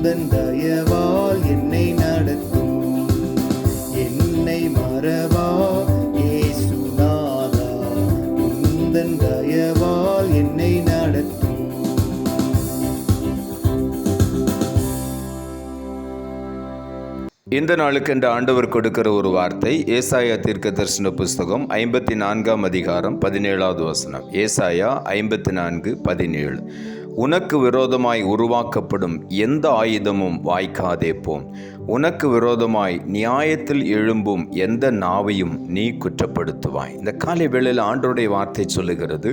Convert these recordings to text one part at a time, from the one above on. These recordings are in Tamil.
உந்தன் தயவால் என்னை நடத்தும். என்னை மறவா இயேசுநாதா. உந்தன் தயவால் என்னை நடத்தும். இந்த நாளுக்கு இந்த ஆண்டவர் கொடுக்கிற ஒரு வார்த்தை ஏசாயா தீர்க்க தரிசன புஸ்தகம் ஐம்பத்தி நான்காம் அதிகாரம் பதினேழாவது வசனம். ஏசாயா ஐம்பத்தி நான்கு பதினேழு. உனக்கு விரோதமாய் உருவாக்கப்படும் எந்த ஆயுதமும் வாய்க்காதே போம். உனக்கு விரோதமாய் நியாயத்தில் எழும்பும் எந்த நாவையும் நீ குற்றப்படுத்துவாய். இந்த காலை வேளையில் ஆண்டருடைய வார்த்தை சொல்லுகிறது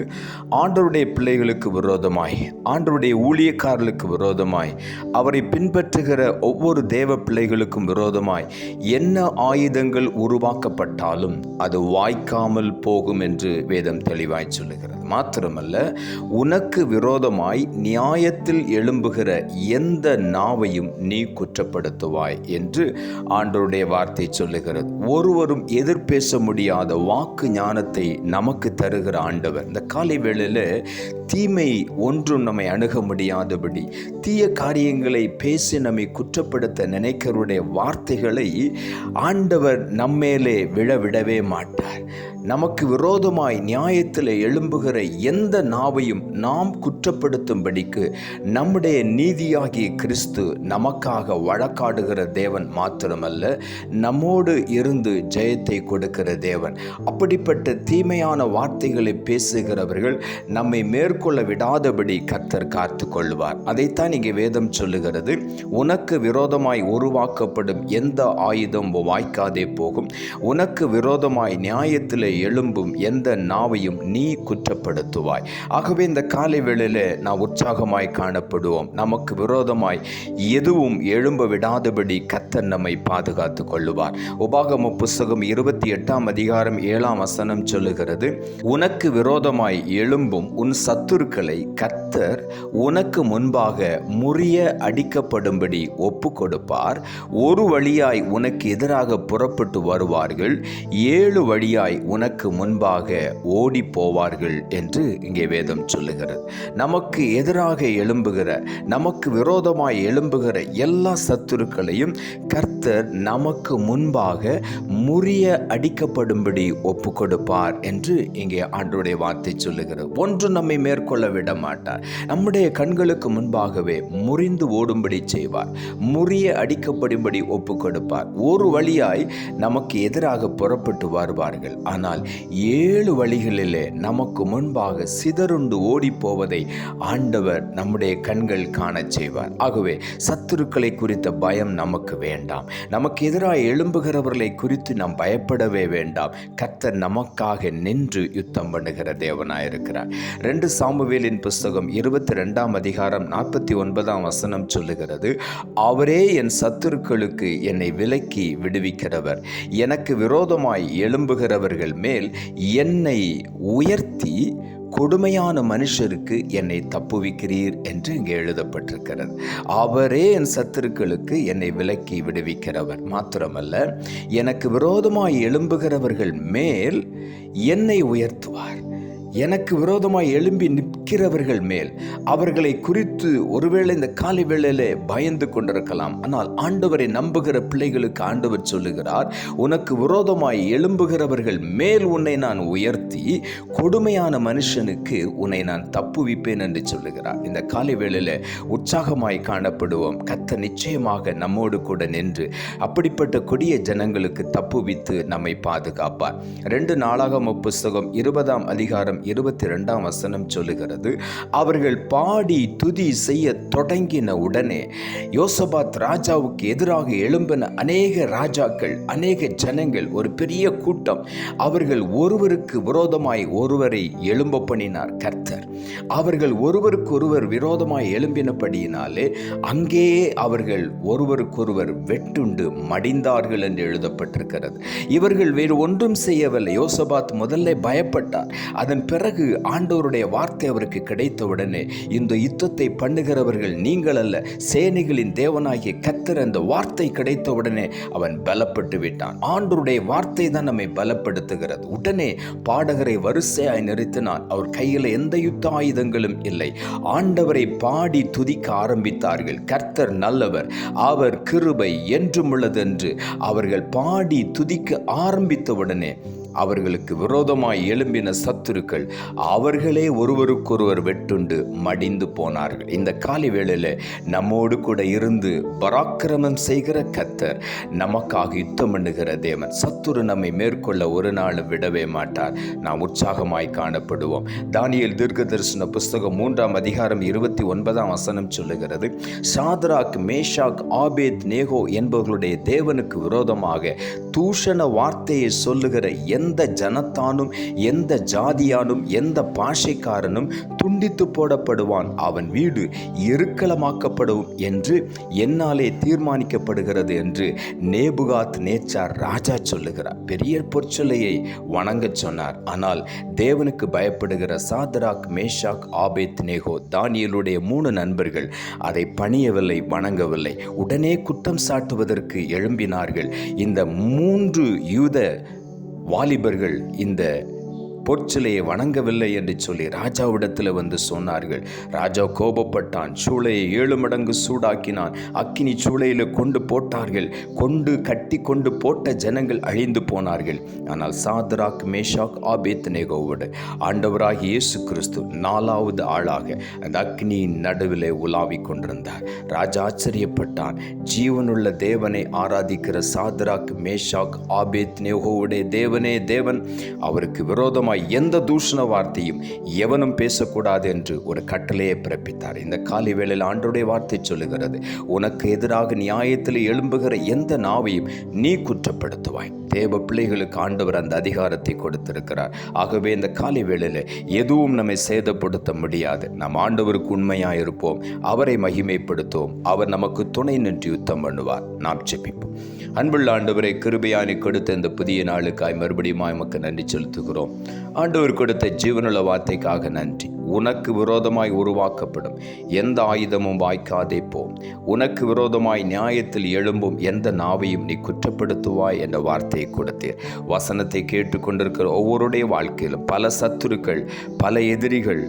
ஆண்டருடைய பிள்ளைகளுக்கு விரோதமாய் ஆண்டருடைய ஊழியக்காரர்களுக்கு விரோதமாய் அவரை பின்பற்றுகிற ஒவ்வொரு தேவ பிள்ளைகளுக்கும் விரோதமாய் என்ன ஆயுதங்கள் உருவாக்கப்பட்டாலும் அது வாய்க்காமல் போகும் என்று வேதம் தெளிவாய் சொல்லுகிறது. மாத்திரமல்ல உனக்கு விரோதமாய் நியாயத்தில் எழும்புகிற எந்த நாவையும் நீ குற்றப்படுத்துவாய் என்று ஆண்டவருடைய வார்த்தை சொல்லுகிறது. ஒருவரும் எதிர்பேச முடியாத வாக்கு ஞானத்தை நமக்கு தருகிற ஆண்டவர். இந்த காலை வேளையில் தீமை ஒன்றும் நம்மை அணுக முடியாதபடி தீய காரியங்களை பேசி நம்மை குற்றப்படுத்த நினைக்கிறவருடைய வார்த்தைகளை ஆண்டவர் நம்மேலே விழவிடவே மாட்டார். நமக்கு விரோதமாய் நியாயத்தில் எழும்புகிற எந்த நாவையும் நாம் குற்றப்படுத்தும்படிக்கு நம்முடைய நீதியாகிய கிறிஸ்து நமக்காக வழக்காடுகிற தேவன் மாத்திரமல்ல நம்மோடு இருந்து ஜெயத்தை கொடுக்கிற தேவன். அப்படிப்பட்ட தீமையான வார்த்தைகளை பேசுகிறவர்கள் நம்மை மேற்கொள்ள விடாதபடி கர்த்தர் காத்து கொள்வார். அதைத்தான் இங்கே வேதம் சொல்லுகிறது. உனக்கு விரோதமாய் உருவாக்கப்படும் எந்த ஆயுதம் வாய்க்காதே போகும். உனக்கு விரோதமாய் நியாயத்தில் எழும்பும் எந்த நாவையும் நீ குற்றப்படுத்துவாய். ஆகவே இந்த காலை வேளையில் நான் உற்சாகமாய் காணப்படுவோம். நமக்கு விரோதமாய் எதுவும் எழும்ப விடாதபடி கத்தர் நம்மை பாதுகாத்து கொள்ளுவார். உபாகம புஸ்தகம் இருபத்தி எட்டாம் அதிகாரம் ஏழாம் வசனம் சொல்லுகிறது உனக்கு விரோதமாய் எழும்பும் உன் சத்துருக்களை கத்தர் உனக்கு முன்பாக முறிய அடிக்கப்படும்படி ஒப்பு கொடுப்பார் ஒரு வழியாய் உனக்கு எதிராக புறப்பட்டு வருவார்கள் ஏழு வழியாய் உனக்கு முன்பாக ஓடி போவார்கள் என்று இங்கே வேதம் சொல்லுகிறது. நமக்கு எதிராக எழும்புகிற நமக்கு விரோதமாய் எழும்புகிற எல்லா சத்துருக்களையும் கர்த்தர் நமக்கு முன்பாக முறிய அடிக்கப்படும்படி ஒப்பு கொடுப்பார் என்று இங்கே ஆண்டுடைய வார்த்தை சொல்லுகிறது. ஒன்று நம்மை மேற்கொள்ள விட மாட்டார் நம்முடைய கண்களுக்கு முன்பாகவே முறிந்து ஓடும்படி செய்வார். முறிய அடிக்கப்படும்படி ஒப்பு கொடுப்பார் ஒரு வழியாய் நமக்கு எதிராக புறப்பட்டு வருவார்கள். ஆனால் ஏழு வழிகளிலே நமக்கு முன்பாக சிதறுண்டு ஓடிப்போவதை ஆண்டவர் நம்முடைய கண்கள் காணச் செய்வார். ஆகவே சத்துருக்களை குறித்த பயம் நமக்கு வேண்டாம். நமக்கு எதிராக எழும்புகிறவர்களை குறித்து நாம் பயப்படவே வேண்டாம். கர்த்தர் நமக்காக நின்று யுத்தம் பண்ணுகிற தேவனாயிருக்கிறார். ரெண்டு சாமுவேலின் புஸ்தகம் இருபத்தி ரெண்டாம் அதிகாரம் நாற்பத்தி ஒன்பதாம் வசனம் சொல்லுகிறது அவரே என் சத்துருக்களுக்கு என்னை விலக்கி விடுவிக்கிறவர். எனக்கு விரோதமாய் எழும்புகிறவர்கள் மேல் என்னை உயர்த்தி கொடுமையான மனுஷருக்கு என்னை தப்புவிக்கிறீர் என்று இங்கே எழுதப்பட்டிருக்கிறது. அவரே என் சத்துருக்களுக்கு என்னை விலக்கி விடுவிக்கிறவர். மாத்திரமல்ல எனக்கு விரோதமாய் எழும்புகிறவர்கள் மேல் என்னை உயர்த்துவார். எனக்கு விரோதமாய் எழும்பி நிற்கிறவர்கள் மேல் அவர்களை குறித்து ஒருவேளை இந்த காலை வேளையிலே பயந்து கொண்டிருக்கலாம். ஆனால் ஆண்டவரை நம்புகிற பிள்ளைகளுக்கு ஆண்டவர் சொல்லுகிறார் உனக்கு விரோதமாய் எழும்புகிறவர்கள் மேல் உன்னை நான் உயர்த்தி கொடுமையான மனுஷனுக்கு உன்னை நான் தப்புவிப்பேன் என்று சொல்லுகிறார். இந்த காலை வேளையில உற்சாகமாய் காணப்படுவோம். கத்த நிச்சயமாக நம்மோடு கூட நின்று அப்படிப்பட்ட கொடிய ஜனங்களுக்கு தப்புவித்து நம்மை பாதுகாப்பார். ரெண்டு நாளாகம புஸ்தகம் இருபதாம் அதிகாரம் இருபத்தி ரெண்டாம் வசனம் சொல்லுகிறது அவர்கள் பாடி துதி செய்ய தொடங்கின உடனே யோசபாத் ராஜாவுக்கு எதிராக எழும்பின அநேக ராஜாக்கள் அநேக ஜனங்கள் ஒரு பெரிய கூட்டம். அவர்கள் ஒருவருக்கு விரோதமாய் ஒருவரை எழும்ப பண்ணினார் கர்த்தர். அவர்கள் ஒருவருக்கொருவர் விரோதமாய் எழும்பினபடியினாலே அங்கேயே அவர்கள் ஒருவருக்கொருவர் வெட்டுண்டு மடிந்தார்கள் என்று எழுதப்பட்டிருக்கிறது. இவர்கள் வேறு ஒன்றும் செய்யவில்லை. யோசபாத் முதல்ல பயப்பட்டார். அதன் பிறகு ஆண்டவருடைய வார்த்தை அவருக்கு கிடைத்தவுடனே இந்த யுத்தத்தை பண்ணுகிறவர்கள் நீங்கள் அல்ல சேனைகளின் தேவனாகிய கத்தர் அந்த வார்த்தை கிடைத்தவுடனே அவன் பலப்பட்டு விட்டான். ஆண்டவருடைய வார்த்தை தான் நம்மை பலப்படுத்துகிறது. உடனே பாடகரை வரிசையாய் நிறுத்தினான். அவர் கையில் எந்த யுத்த ஆயுதங்களும் இல்லை. ஆண்டவரை பாடி துதிக்க ஆரம்பித்தார்கள். கர்த்தர் நல்லவர். அவர் கிருபை என்றும் உள்ளதென்று அவர்கள் பாடி துதிக்க ஆரம்பித்தவுடனே அவர்களுக்கு விரோதமாய் எழும்பின சத்துருக்கள் அவர்களே ஒருவருக்கொருவர் வெட்டுண்டு மடிந்து போனார்கள். இந்த காலை வேளையில் நம்மோடு கூட இருந்து பராக்கிரமம் செய்கிற கத்தர் நமக்காக யுத்தம் பண்ணுகிற தேவன். சத்துரு நம்மை மேற்கொள்ள ஒரு நாள் விடவே மாட்டார். நாம் உற்சாகமாய் காணப்படுவோம். தானியல் தீர்க்க தரிசன புஸ்தகம் மூன்றாம் அதிகாரம் இருபத்தி ஒன்பதாம் வசனம் சொல்லுகிறது சாத்ராக் மேஷாக் ஆபேத் நேகோ என்பவர்களுடைய தேவனுக்கு விரோதமாக தூஷண வார்த்தையை சொல்லுகிற எந்த ஜனத்தானும் எந்த ஜாதியானும் எந்த பாஷைக்காரனும் துண்டித்து போடப்படுவான். அவன் வீடு எருக்களமாக்கப்படும் என்று என்னாலே தீர்மானிக்கப்படுகிறது என்று நேபுகாத் நேச்சார் ராஜா சொல்லுகிறார். பெரிய பொற்சொல்லையை வணங்கச் சொன்னார். ஆனால் தேவனுக்கு பயப்படுகிற சாதராக் மேஷாக் ஆபேத் நேகோ தானியலுடைய மூணு நண்பர்கள் அதை பணியவில்லை வணங்கவில்லை. உடனே குற்றம் சாட்டுவதற்கு எழும்பினார்கள். இந்த மூன்று யூத வாலிபர்கள் இந்த பொற்சிலையை வணங்கவில்லை என்று சொல்லி ராஜாவிடத்தில் வந்து சொன்னார்கள். ராஜா கோபப்பட்டான். சூளையை ஏழு மடங்கு சூடாக்கினான். அக்கினி சூளையில் கொண்டு போட்டார்கள். கொண்டு கட்டி கொண்டு போட்ட ஜனங்கள் அழிந்து போனார்கள். ஆனால் சாத்ராக் மேஷாக் ஆபேத் நேகோவோடு ஆண்டவராக இயேசு கிறிஸ்து நாலாவது ஆளாக அந்த அக்னியின் நடுவிலே உலாவிக் கொண்டிருந்தார். ராஜா ஆச்சரியப்பட்டான். ஜீவனுள்ள தேவனை ஆராதிக்கிற சாத்ராக் மேஷாக் ஆபேத் நேகோவுடைய தேவனே தேவன் அவருக்கு விரோதமாய் எந்த தூஷண வார்த்தையும் எவனும் பேசக்கூடாது என்று ஒரு கட்டளையை பிறப்பித்தார். இந்த காலை வேளையில் ஆண்டோடைய வார்த்தை சொல்லுகிறது உனக்கு எதிராக நியாயத்தில் எழும்புகிற எந்த நாவையும் நீ குற்றப்படுத்துவாய். தேவ பிள்ளைகளுக்கு ஆண்டவர் அந்த அதிகாரத்தை கொடுத்திருக்கிறார். ஆகவே இந்த காலை வேளையில் எதுவும் நம்மை சேதப்படுத்த முடியாது. நாம் ஆண்டவருக்கு உண்மையாக இருப்போம் அவரை மகிமைப்படுத்துவோம். அவர் நமக்கு துணை நின்று யுத்தம் பண்ணுவார். நாம் செப்பிப்போம் அன்புள்ள ஆண்டவரை கிருபையானி கொடுத்த இந்த புதிய நாளுக்காய் மறுபடியும் எமக்கு நன்றி செலுத்துகிறோம். ஆண்டவர் கொடுத்த ஜீவனுள்ள வார்த்தைக்காக நன்றி. உனக்கு விரோதமாய் உருவாக்கப்படும் எந்த ஆயுதமும் வாய்க்காதே போம் உனக்கு விரோதமாய் நியாயத்தில் எழும்பும் எந்த நாவையும் நீ குற்றப்படுத்துவாய் என்ற வார்த்தையை கொடுத்தீர். வசனத்தை கேட்டுக்கொண்டிருக்கிற ஒவ்வொருடைய வாழ்க்கையிலும் பல சத்துருக்கள் பல எதிரிகள்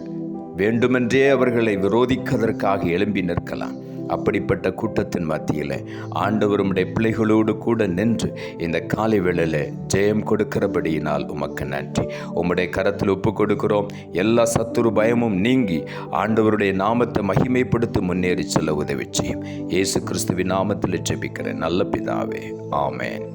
வேண்டுமென்றே அவர்களை விரோதிப்பதற்காக எழும்பி நிற்கலாம். அப்படிப்பட்ட கூட்டத்தின் மத்தியில் ஆண்டவருடைய பிள்ளைகளோடு கூட நின்று இந்த காலை வேளையில் ஜெயம் கொடுக்கிறபடியினால் உமக்கு நன்றி. உம்முடைய கரத்தில் ஒப்பு கொடுக்கிறோம். எல்லா சத்துரு பயமும் நீங்கி ஆண்டவருடைய நாமத்தை மகிமைப்படுத்தி முன்னேறி செல்ல உதவி செய்யும். இயேசு கிறிஸ்துவின் நாமத்தில் ஜெபிக்கிறேன். நல்ல பிதாவே. ஆமென்.